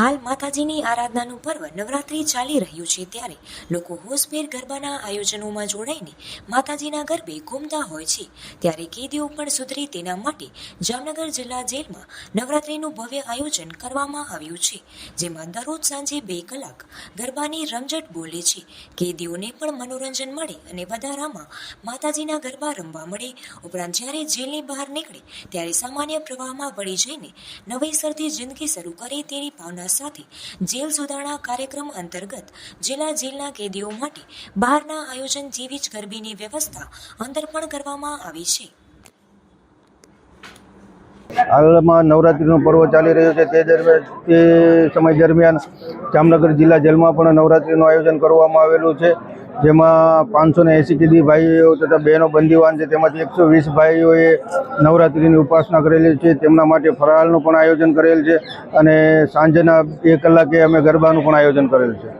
હાલ માતાજીની આરાધનાનું પર્વ નવરાત્રિ ચાલી રહ્યું છે ત્યારે લોકો હોશભેર ગરબાના આયોજનોમાં જોડાઈને માતાજીના ગરબે ઘૂમતા હોય છે. ત્યારે કેદીઓ પણ સુધરે તેના માટે જામનગર જિલ્લા જેલમાં નવરાત્રિનું ભવ્ય આયોજન કરવામાં આવ્યું છે, જેમાં દરરોજ સાંજે બે કલાક ગરબાની રમઝટ બોલે છે. કેદીઓને પણ મનોરંજન મળે અને વધારામાં માતાજીના ગરબા રમવા મળે. ઉપરાંત જ્યારે જેલની બહાર નીકળે ત્યારે સામાન્ય પ્રવાહમાં વળી જઈને નવેસરથી જિંદગી શરૂ કરે તેની ભાવના સાથે જેલ સુધારણા કાર્યક્રમ અંતર્ગત જિલ્લા જેલના કેદીઓ માટે બહારના આયોજન જેવી જ ગરબીની વ્યવસ્થા અંદર પણ કરવામાં આવી છે. હાલમાં નવરાત્રિનો પર્વ ચાલી રહ્યો છે. તે દરમિયાન, તે સમય દરમિયાન જામનગર જિલ્લા જેલમાં પણ નવરાત્રિનું આયોજન કરવામાં આવેલું છે. જેમાં પાંચસો ને એંસી કીધી ભાઈઓ તથા બહેનો બંદીવાન છે. તેમાંથી એકસો વીસ ભાઈઓએ નવરાત્રિની ઉપાસના કરેલી છે. તેમના માટે ફરાળનું પણ આયોજન કરેલ છે અને સાંજના બે કલાકે અમે ગરબાનું પણ આયોજન કરેલ છે.